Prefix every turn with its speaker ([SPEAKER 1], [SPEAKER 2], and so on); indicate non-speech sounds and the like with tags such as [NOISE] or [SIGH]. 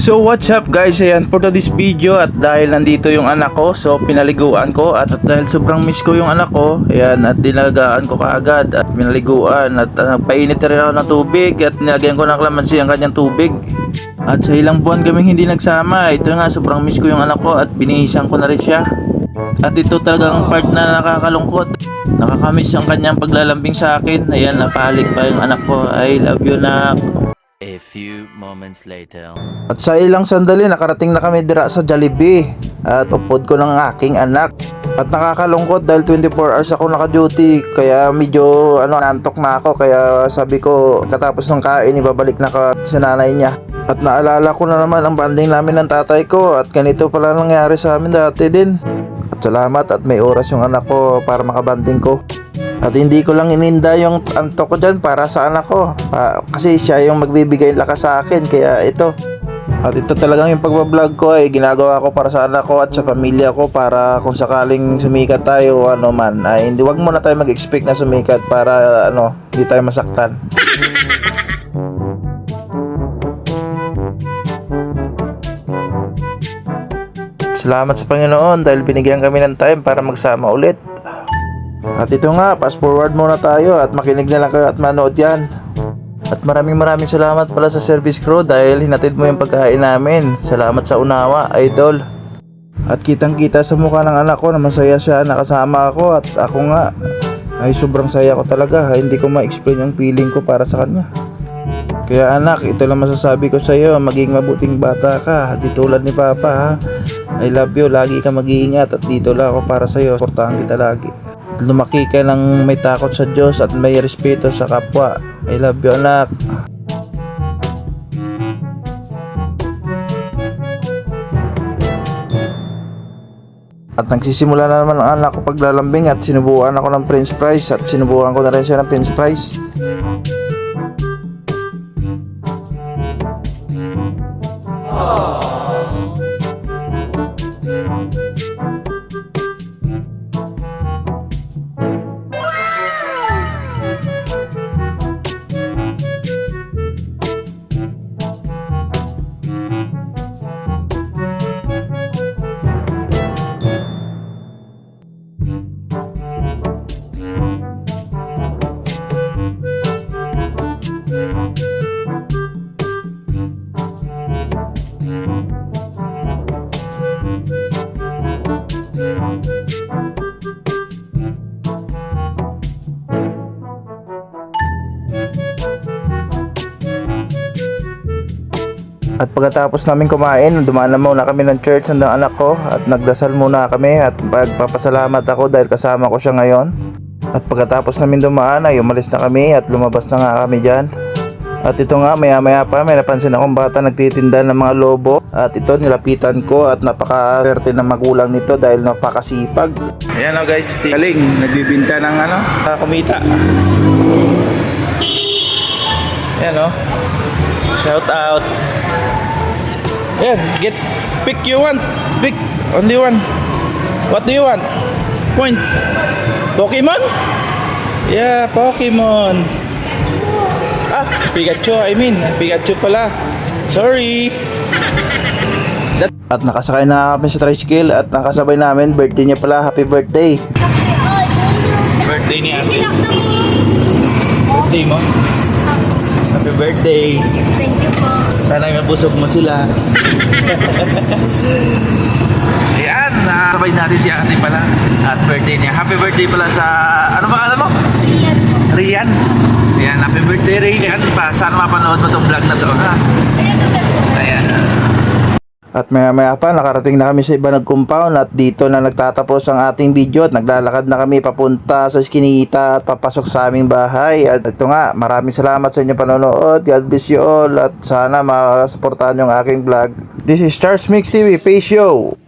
[SPEAKER 1] So what's up guys, ayan for this video at dahil nandito yung anak ko so pinaliguan ko at, at dahil sobrang miss ko yung anak ko ayan at dinagaan ko kaagad at pinaliguan at uh, painit na rin ako ng tubig at nilagyan ko ng kalamansi ang kanyang tubig. At sa ilang buwan kaming hindi nagsama ito nga sobrang miss ko yung anak ko at binihisan ko na rin siya. At ito talagang part na nakakalungkot. Nakakamiss ang kanyang paglalambing sa akin. Ayan napahalik pa yung anak ko. I love you nak
[SPEAKER 2] A few moments later.
[SPEAKER 1] At sa ilang sandali nakarating na kami dira sa Jollibee at upod ko ng aking anak. At nakakalungkot dahil 24 hours ako naka-duty kaya medyo ano nantok na ako kaya sabi ko katapos ng kain ibabalik na ka sa nanay niya. At naalala ko na naman ang banding namin ng tatay ko at ganito pala nangyari sa amin dati din. At salamat at may oras yung anak ko para makabanding ko. At hindi ko lang ininda yung antok ko dyan para sa anak ko. Pa- kasi siya yung magbibigay lakas sa akin. Kaya ito. At ito talagang yung pagbablog ko ay ginagawa ko para sa anak ko at sa pamilya ko para kung sakaling sumikat tayo ano man ay hindi wag muna tayo mag-expect na sumikat para ano hindi tayo masaktan. Salamat sa Panginoon dahil binigyan kami ng time para magsama ulit. At ito nga, fast forward muna tayo at makinig na lang kayo at manood yan. At maraming maraming salamat pala sa service crew dahil hinatid mo yung pagkain namin. Salamat sa unawa, idol. At kitang kita sa mukha ng anak ko na masaya siya nakasama ako at ako nga ay sobrang saya ko talaga. Hindi ko ma-explain yung feeling ko para sa kanya. Kaya anak, ito lang masasabi ko sa iyo, maging mabuting bata ka, di ni Papa ha. I love you, lagi ka mag-iingat at dito lang ako para sa iyo, suportahan kita lagi. Lumaki ka ng may takot sa Diyos at may respeto sa kapwa. I love you anak. At nagsisimula na naman ang anak ko paglalambing at sinubukan ako ng french fries at sinubukan ko na rin siya ng french fries. At pagkatapos namin kumain, dumaan na muna kami ng church ng anak ko at nagdasal muna kami at pagpapasalamat ako dahil kasama ko siya ngayon. At pagkatapos namin dumaan ay umalis na kami at lumabas na nga kami dyan. At ito nga maya maya pa may napansin akong bata nagtitinda ng mga lobo at ito nilapitan ko at napaka-swerte ng magulang nito dahil napakasipag. Ayan o guys, si Kaling nagbibinta ng ano, kumita. Ayan o. Shout out. Ayan, get pick you want. Pick only one. What do you want? Point. Pokemon? Yeah, Pokemon. Ah, Pikachu, I mean. Pikachu pala. Sorry. That- At nakasakay na kami sa tricycle at nakasabay namin birthday niya pala. Happy birthday. Birthday ni Ate. Birthday mo? Happy birthday.
[SPEAKER 3] Thank you po.
[SPEAKER 1] Sana mabusog mo sila. [LAUGHS] Ayan, nakasabay natin si ate pala. At birthday niya. Happy birthday pala sa... Ano ba alam mo?
[SPEAKER 3] Riyan po.
[SPEAKER 1] Rian. Ayan, happy birthday Rian. Pa, sana mapanood mo itong vlog na to. Ha? Ayan. At maya maya pa nakarating na kami sa iba ng compound at dito na nagtatapos ang ating video at naglalakad na kami papunta sa Eskinita at papasok sa aming bahay. At ito nga, maraming salamat sa inyong panonood. God bless you all at sana masuportahan yung aking vlog. This is Stars Mix TV. Peace yo!